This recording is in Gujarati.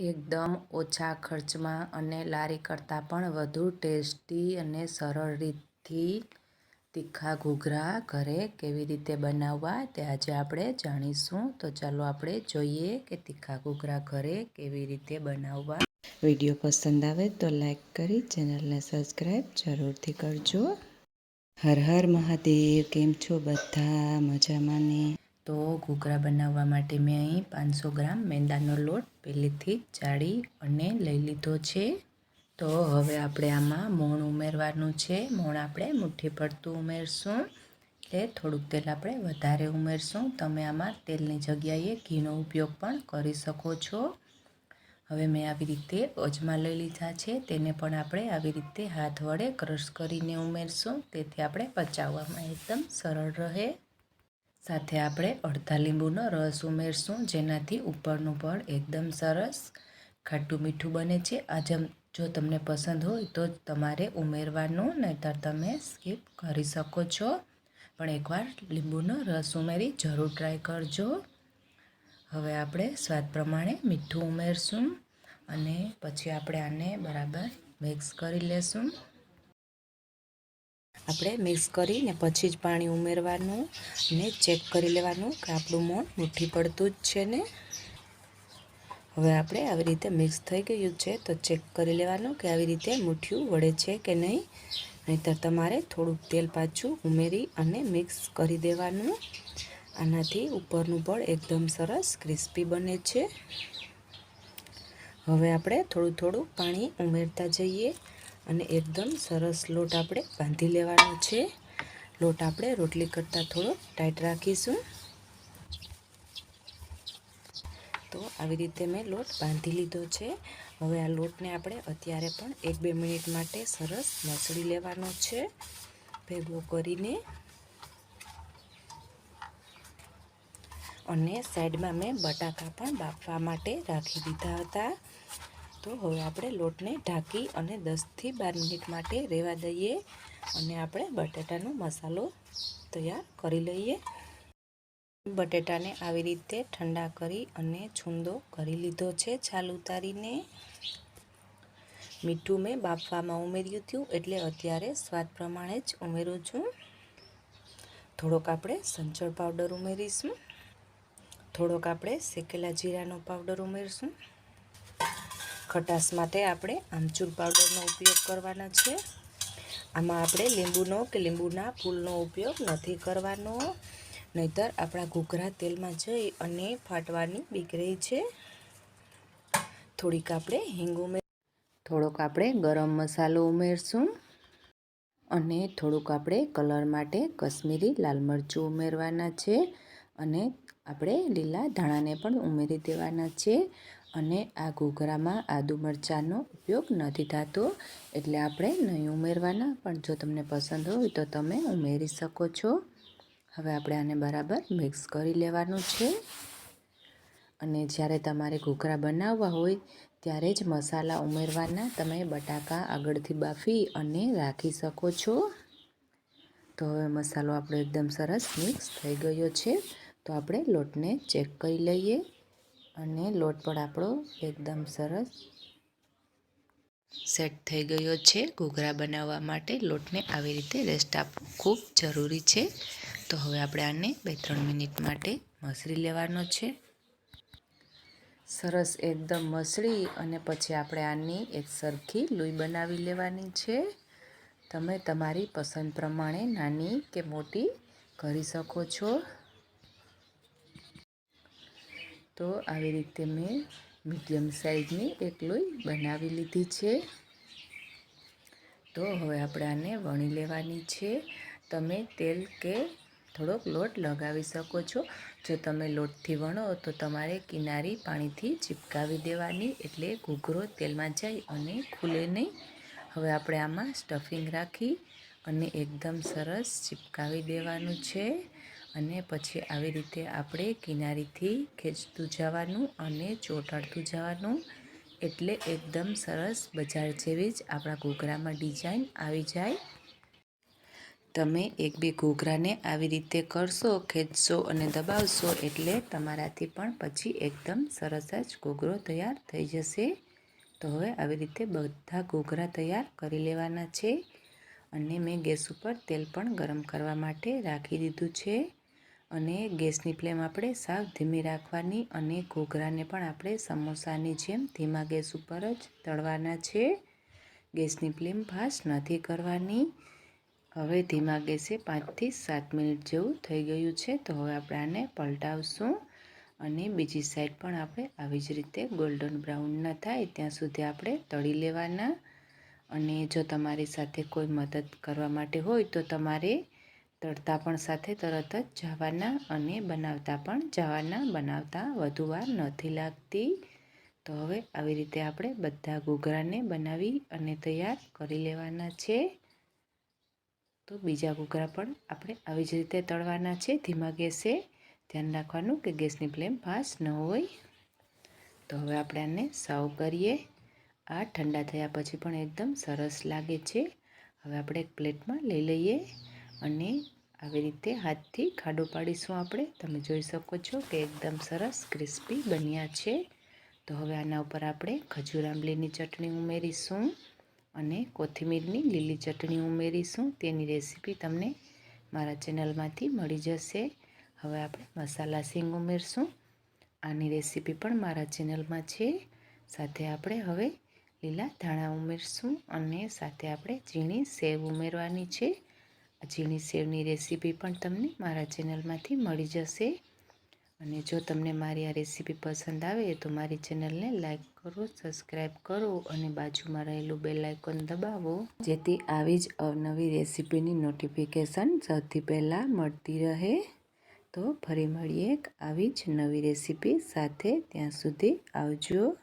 એકદમ ઓછા ખર્ચમાં અને લારી કરતાં પણ વધુ ટેસ્ટી અને સરળ રીતથી તીખા ઘૂઘરા ઘરે કેવી રીતે બનાવવા તે આજે આપણે જાણીશું. તો ચાલો આપણે જોઈએ કે તીખા ઘૂઘરા ઘરે કેવી રીતે બનાવવા. વીડિયો પસંદ આવે તો લાઈક કરી ચેનલને સબસ્ક્રાઈબ જરૂરથી કરજો. હર હર મહાદેવ, કેમ છો બધા? મજામાં ને? તો ઘૂઘરા બનાવવા માટે મેં અહીં પાંચસો ગ્રામ મેંદાનો લોટ પહેલેથી જ ચાળી અને લઈ લીધો છે. તો હવે આપણે આમાં મોણ ઉમેરવાનું છે. મોણ આપણે મુઠ્ઠી પડતું ઉમેરશું. એટલે થોડુંક તેલ આપણે વધારે ઉમેરશું. તમે આમાં તેલની જગ્યાએ ઘીનો ઉપયોગ પણ કરી શકો છો. હવે મેં આવી રીતે અજમા લઈ લીધા છે. તેને પણ આપણે આવી રીતે હાથ વડે ક્રશ કરીને ઉમેરશું. તેથી આપણે પચાવવામાં એકદમ સરળ રહે. સાથે આપણે અડધા લીંબુનો રસ ઉમેરશું, જેનાથી ઉપરનું પણ એકદમ સરસ ખાટું મીઠું બને છે. આજે જો તમને પસંદ હોય તો તમારે ઉમેરવાનું, નહીંતર તમે સ્કીપ કરી શકો છો. પણ એકવાર લીંબુનો રસ ઉમેરી જરૂર ટ્રાય કરજો. હવે આપણે સ્વાદ પ્રમાણે મીઠું ઉમેરશું અને પછી આપણે આને બરાબર મિક્સ કરી લેશું. આપણે મિક્સ કરીને પછી જ પાણી ઉમેરવાનું ને ચેક કરી લેવાનું કે આપણું મોણ મુઠ્ઠી પડતું જ છે ને. હવે આપણે આવી રીતે મિક્સ થઈ ગયું છે તો ચેક કરી લેવાનું કે આવી રીતે મુઠ્ઠિયું વળે છે કે નહીં. નહીંતર તમારે થોડુંક તેલ પાછું ઉમેરી અને મિક્સ કરી દેવાનું. આનાથી ઉપરનું પણ એકદમ સરસ ક્રિસ્પી બને છે. હવે આપણે થોડું થોડું પાણી ઉમેરતા જઈએ. અને એકદમ સરસ લોટ આપણે બાંધી લેવાનો છે. લોટ આપણે રોટલી કરતાં થોડો ટાઈટ રાખીશું. તો આવી રીતે મેં લોટ બાંધી લીધો છે. હવે આ લોટને આપણે અત્યારે પણ એક બે મિનિટ માટે સરસ મસળી લેવાનો છે. ભેગો કરીને. અને સાઈડમાં મેં બટાકા પણ બાફવા માટે રાખી દીધા હતા. તો હવે આપણે લોટને ઢાંકી અને દસથી બાર મિનિટ માટે રહેવા દઈએ અને આપણે બટાટાનો મસાલો તૈયાર કરી લઈએ. બટેટાને આવી રીતે ઠંડા કરી અને છૂંદો કરી લીધો છે છાલ ઉતારીને. મીઠું મેં બાફવામાં ઉમેર્યું હતું એટલે અત્યારે સ્વાદ પ્રમાણે જ ઉમેરું છું. થોડોક આપણે સંચળ પાવડર ઉમેરીશું. થોડોક આપણે શેકેલા જીરાનો પાવડર ઉમેરશું. ખટાશ માટે આપણે આમચૂર પાવડરનો ઉપયોગ કરવાના છે. આમાં આપણે લીંબુનો કે લીંબુના ફૂલનો ઉપયોગ નથી કરવાનો. નહીતર આપણા ઘૂઘરા તેલમાં જઈ અને ફાટવાની બીક છે. થોડીક આપણે હિંગ ઉમેર થોડોક આપણે ગરમ મસાલો ઉમેરશું. અને થોડુંક આપણે કલર માટે કશ્મીરી લાલ મરચું ઉમેરવાના છે. અને આપણે લીલા ધાણાને પણ ઉમેરી દેવાના છે. અને આ ઘૂઘરામાં આદુ મરચાંનો ઉપયોગ નથી થતો. એટલે આપણે નહીં ઉમેરવાના. પણ જો તમને પસંદ હોય તો તમે ઉમેરી શકો છો. હવે આપણે આને બરાબર મિક્સ કરી લેવાનું છે. અને જ્યારે તમારે ઘૂઘરા બનાવવા હોય, ત્યારે જ મસાલા ઉમેરવાના. તમે બટાકા આગળથી બાફી અને રાખી શકો છો. તો હવે મસાલો આપણો એકદમ સરસ મિક્સ થઈ ગયો છે. તો આપણે લોટને ચેક કરી લઈએ. અને લોટ પણ આપણો એકદમ સરસ સેટ થઈ ગયો છે. ઘૂઘરા બનાવવા માટે લોટને આવી રીતે રેસ્ટ આપવું ખૂબ જરૂરી છે. તો હવે આપણે આને બે ત્રણ મિનિટ માટે મસળી લેવાનો છે. સરસ એકદમ મસળી અને પછી આપણે આની એક સરખી લોહી બનાવી લેવાની છે. તમે તમારી પસંદ પ્રમાણે નાની કે મોટી કરી શકો છો. તો આવી રીતે મેં મીડિયમ સાઇઝની એક લોહી બનાવી લીધી છે. તો હવે આપણે આને વણી લેવાની છે. તમે તેલ કે થોડોક લોટ લગાવી શકો છો. જો તમે લોટથી વણો તો તમારે કિનારી પાણીથી ચીપકાવી દેવાની એટલે ઘૂઘરો તેલમાં જાય અને ખુલે નહીં. હવે આપણે આમાં સ્ટફિંગ રાખી અને એકદમ સરસ ચીપકાવી દેવાનું છે. અને પછી આવી રીતે આપણે કિનારીથી ખેંચતું જવાનું અને ચોંટાડતું જવાનું એટલે એકદમ સરસ બજાર જેવી જ આપણા ઘૂઘરામાં ડિઝાઇન આવી જાય. તમે એક બે ઘૂઘરાને આવી રીતે કરશો, ખેંચશો અને દબાવશો એટલે તમારાથી પણ પછી એકદમ સરસ જ ઘૂઘરો તૈયાર થઈ જશે. તો હવે આવી રીતે બધા ઘૂઘરા તૈયાર કરી લેવાના છે. અને મેં ગેસ ઉપર તેલ પણ ગરમ કરવા માટે રાખી દીધું છે. અને ગેસની ફ્લેમ આપણે સાવ ધીમી રાખવાની અને ઘોઘરાને પણ આપણે સમોસાની જેમ ધીમા ગેસ ઉપર જ તળવાના છે. ગેસની ફ્લેમ ફાસ્ટ નથી કરવાની. હવે ધીમા ગેસે પાંચથી સાત મિનિટ જેવું થઈ ગયું છે તો હવે આપણે આને પલટાવશું અને બીજી સાઈડ પણ આપણે આવી જ રીતે ગોલ્ડન બ્રાઉન ન થાય ત્યાં સુધી આપણે તળી લેવાના. અને જો તમારી સાથે કોઈ મદદ કરવા માટે હોય તો તમારે તળતા પણ સાથે તરત જ જવાના અને બનાવતા પણ જવાના, બનાવતા વધુ વાર નથી લાગતી. તો હવે આવી રીતે આપણે બધા ઘૂઘરાને બનાવી અને તૈયાર કરી લેવાના છે. તો બીજા ઘૂઘરા પણ આપણે આવી જ રીતે તળવાના છે, ધીમા ગેસે. ધ્યાન રાખવાનું કે ગેસની ફ્લેમ ફાસ્ટ ન હોય. તો હવે આપણે આને સર્વ કરીએ. આ ઠંડા થયા પછી પણ એકદમ સરસ લાગે છે. હવે આપણે એક પ્લેટમાં લઈ લઈએ. અને આવી રીતે હાથથી ખાડો પાડીશું આપણે. તમે જોઈ શકો છો કે એકદમ સરસ ક્રિસ્પી બન્યા છે. તો હવે આના ઉપર આપણે ખજૂર આંબલીની ચટણી ઉમેરીશું અને કોથમીરની લીલી ચટણી ઉમેરીશું. તેની રેસીપી તમને મારા ચેનલમાંથી મળી જશે. હવે આપણે મસાલા સિંગ ઉમેરશું. આની રેસીપી પણ મારા ચેનલમાં છે. સાથે આપણે હવે લીલા ધાણા ઉમેરશું અને સાથે આપણે ઝીણી સેવ ઉમેરવાની છે. ઝીણી સેવની રેસીપી પણ તમને મારા ચેનલમાંથી મળી જશે. અને જો તમને મારી આ રેસીપી પસંદ આવે તો મારી ચેનલને લાઈક કરો, સબસ્ક્રાઈબ કરો અને બાજુમાં રહેલું બેલ આઇકોન દબાવો. જેથી આવી જ અવનવી રેસીપીની નોટિફિકેશન સૌથી પહેલાં મળતી રહે. તો ફરી મળીએ આવી જ નવી રેસીપી સાથે. ત્યાં સુધી આવજો.